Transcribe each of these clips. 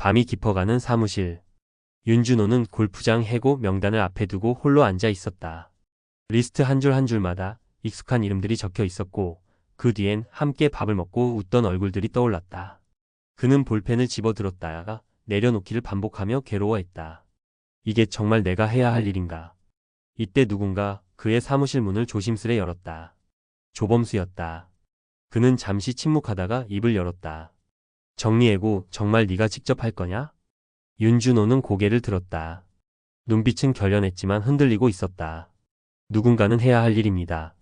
밤이 깊어가는 사무실. 윤준호는 골프장 해고 명단을 앞에 두고 홀로 앉아 있었다. 리스트 한 줄 한 줄마다 익숙한 이름들이 적혀 있었고 그 뒤엔 함께 밥을 먹고 웃던 얼굴들이 떠올랐다. 그는 볼펜을 집어들었다가 내려놓기를 반복하며 괴로워했다. 이게 정말 내가 해야 할 일인가? 이때 누군가 그의 사무실 문을 조심스레 열었다. 조범수였다. 그는 잠시 침묵하다가 입을 열었다. 정리해고 정말 네가 직접 할 거냐? 윤준호는 고개를 들었다. 눈빛은 결연했지만 흔들리고 있었다. 누군가는 해야 할 일입니다.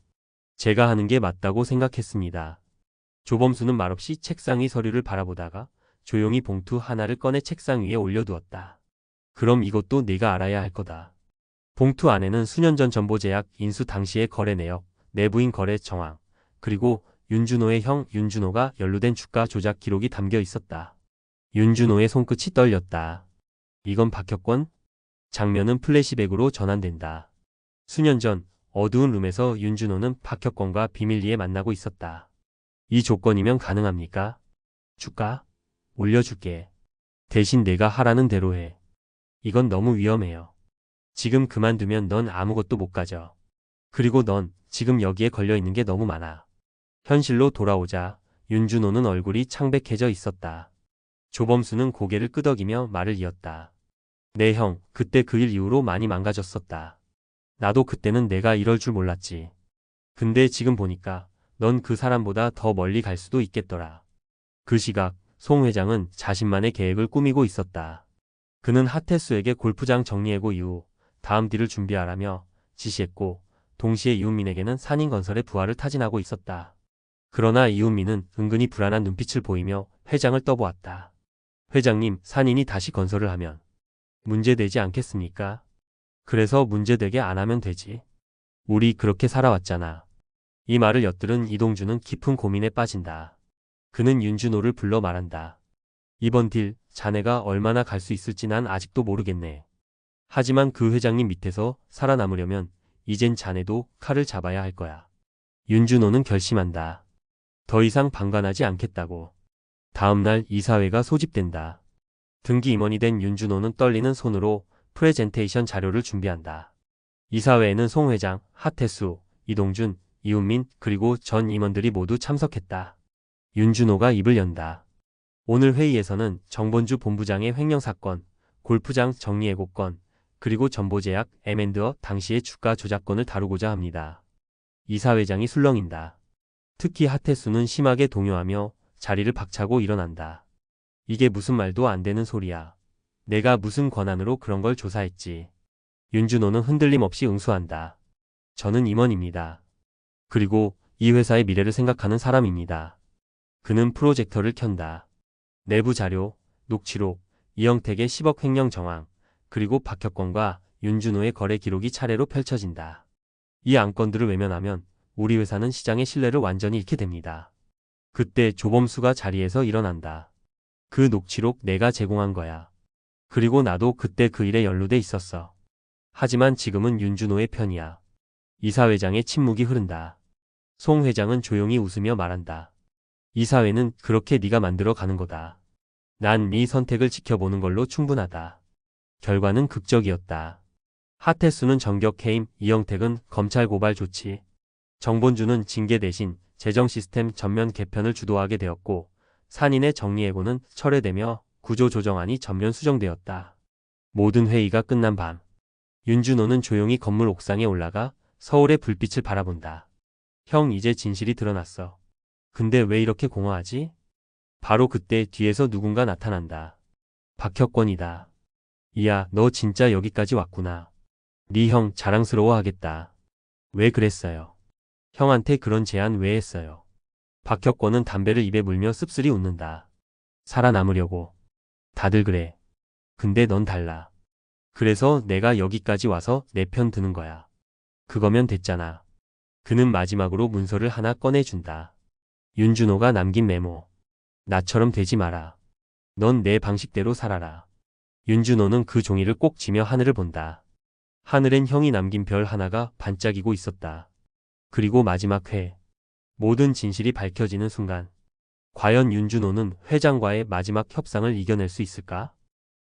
제가 하는 게 맞다고 생각했습니다. 조범수는 말없이 책상 위 서류를 바라보다가 조용히 봉투 하나를 꺼내 책상 위에 올려두었다. 그럼 이것도 네가 알아야 할 거다. 봉투 안에는 수년 전 전보제약 인수 당시의 거래 내역, 내부인 거래 정황, 그리고 윤준호의 형 윤준호가 연루된 주가 조작 기록이 담겨 있었다. 윤준호의 손끝이 떨렸다. 이건 박혁권? 장면은 플래시백으로 전환된다. 수년 전 어두운 룸에서 윤준호는 박혁권과 비밀리에 만나고 있었다. 이 조건이면 가능합니까? 주가? 올려줄게. 대신 내가 하라는 대로 해. 이건 너무 위험해요. 지금 그만두면 넌 아무것도 못 가져. 그리고 넌 지금 여기에 걸려 있는 게 너무 많아. 현실로 돌아오자 윤준호는 얼굴이 창백해져 있었다. 조범수는 고개를 끄덕이며 말을 이었다. 네 형, 그때 그 일 이후로 많이 망가졌었다. 나도 그때는 내가 이럴 줄 몰랐지. 근데 지금 보니까 넌 그 사람보다 더 멀리 갈 수도 있겠더라. 그 시각, 송 회장은 자신만의 계획을 꾸미고 있었다. 그는 하태수에게 골프장 정리해고 이후 다음 딜을 준비하라며 지시했고 동시에 이훈민에게는 산인건설의 부하를 타진하고 있었다. 그러나 이훈민은 은근히 불안한 눈빛을 보이며 회장을 떠보았다. 회장님, 산인이 다시 건설을 하면 문제되지 않겠습니까? 그래서 문제되게 안 하면 되지. 우리 그렇게 살아왔잖아. 이 말을 엿들은 이동주는 깊은 고민에 빠진다. 그는 윤준호를 불러 말한다. 이번 딜, 자네가 얼마나 갈 수 있을지 난 아직도 모르겠네. 하지만 그 회장님 밑에서 살아남으려면 이젠 자네도 칼을 잡아야 할 거야. 윤준호는 결심한다. 더 이상 방관하지 않겠다고. 다음날 이사회가 소집된다. 등기 임원이 된 윤준호는 떨리는 손으로 프레젠테이션 자료를 준비한다. 이사회에는 송 회장, 하태수, 이동준, 이훈민 그리고 전 임원들이 모두 참석했다. 윤준호가 입을 연다. 오늘 회의에서는 정본주 본부장의 횡령사건, 골프장 정리해고건, 그리고 전보제약 M&어 당시의 주가 조작건을 다루고자 합니다. 이사회장이 술렁인다. 특히 하태수는 심하게 동요하며 자리를 박차고 일어난다. 이게 무슨 말도 안 되는 소리야. 내가 무슨 권한으로 그런 걸 조사했지. 윤준호는 흔들림 없이 응수한다. 저는 임원입니다. 그리고 이 회사의 미래를 생각하는 사람입니다. 그는 프로젝터를 켠다. 내부 자료, 녹취록, 이영택의 10억 횡령 정황, 그리고 박혁권과 윤준호의 거래 기록이 차례로 펼쳐진다. 이 안건들을 외면하면 우리 회사는 시장의 신뢰를 완전히 잃게 됩니다. 그때 조범수가 자리에서 일어난다. 그 녹취록 내가 제공한 거야. 그리고 나도 그때 그 일에 연루돼 있었어. 하지만 지금은 윤준호의 편이야. 이사회장의 침묵이 흐른다. 송 회장은 조용히 웃으며 말한다. 이사회는 그렇게 네가 만들어 가는 거다. 난 네 선택을 지켜보는 걸로 충분하다. 결과는 극적이었다. 하태수는 정격 해임, 이영택은 검찰 고발 조치, 정본주는 징계 대신 재정 시스템 전면 개편을 주도하게 되었고 산인의 정리해고는 철회되며 구조 조정안이 전면 수정되었다. 모든 회의가 끝난 밤 윤준호는 조용히 건물 옥상에 올라가 서울의 불빛을 바라본다. 형 이제 진실이 드러났어. 근데 왜 이렇게 공허하지? 바로 그때 뒤에서 누군가 나타난다. 박혁권이다. 이야 너 진짜 여기까지 왔구나. 네 형 자랑스러워하겠다. 왜 그랬어요? 형한테 그런 제안 왜 했어요? 박혁권은 담배를 입에 물며 씁쓸히 웃는다. 살아남으려고. 다들 그래. 근데 넌 달라. 그래서 내가 여기까지 와서 내 편 드는 거야. 그거면 됐잖아. 그는 마지막으로 문서를 하나 꺼내준다. 윤준호가 남긴 메모. 나처럼 되지 마라. 넌 내 방식대로 살아라. 윤준호는 그 종이를 꼭 쥐며 하늘을 본다. 하늘엔 형이 남긴 별 하나가 반짝이고 있었다. 그리고 마지막 회. 모든 진실이 밝혀지는 순간 과연 윤준호는 회장과의 마지막 협상을 이겨낼 수 있을까?